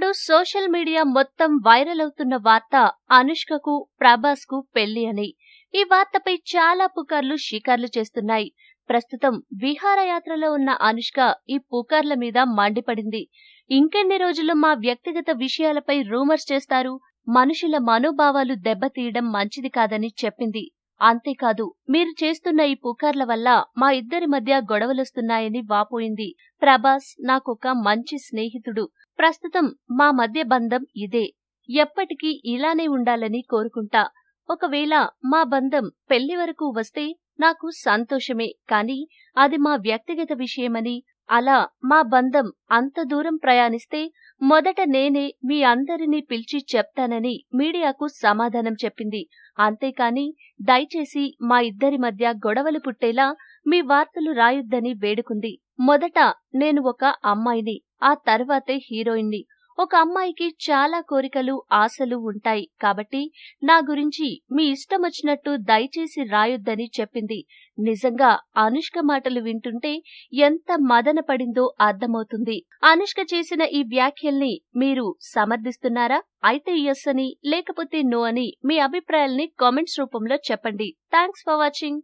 Social media మొత్తం viral అవుతున్న వార్త అనుష్కకు ప్రభాస్కు పెళ్ళి అని. ఈ వార్తపై చాలా పుకార్లు షికార్లు చేస్తున్నాయి. ప్రస్తుతం విహారయాత్రలో ఉన్న అనుష్క ఈ పుకార్ల మీద మండిపడింది. ఇంకెన్ని రోజులు మా వ్యక్తిగత విషయాలపై రూమర్స్ చేస్తారు? మనుషుల మనోభావాలు దెబ్బతీయడం మంచిది కాదని చెప్పింది. అంతేకాదు మీరు చేస్తున్న ఈ పుకార్ల వల్ల మా ఇద్దరి మధ్య గొడవలొస్తున్నాయని వాపోయింది. ప్రభాస్ నాకొక మంచి స్నేహితుడు. ప్రస్తుతం మా మధ్య బంధం ఇదే. ఎప్పటికీ ఇలానే ఉండాలని కోరుకుంటా. ఒకవేళ మా బంధం పెళ్ళి వరకు వస్తే నాకు సంతోషమే కాని అది మా వ్యక్తిగత విషయమని అలా మా బంధం అంత దూరం ప్రయాణిస్తే మొదట నేనే మీ అందరినీ పిలిచి చెప్తానని మీడియాకు సమాధానం చెప్పింది. అంతేకాని దయచేసి మా ఇద్దరి మధ్య గొడవలు పుట్టేలా మీ వార్తలు రాయొద్దని వేడుకుంది. మొదట నేను ఒక అమ్మాయిని ఆ తర్వాతే హీరోయిన్ని. ఒక అమ్మాయికి చాలా కోరికలు ఆశలు ఉంటాయి కాబట్టి నా గురించి మీ ఇష్టమొచ్చినట్టు దయచేసి రాయొద్దని చెప్పింది. నిజంగా అనుష్క మాటలు వింటుంటే ఎంత మదన పడిందో అర్థమవుతుంది. అనుష్క చేసిన ఈ వ్యాఖ్యల్ని మీరు సమర్థిస్తున్నారా? అయితే ఎస్ అని లేకపోతే నో అని మీ అభిప్రాయాల్ని కామెంట్స్ రూపంలో చెప్పండి. Thanks for watching.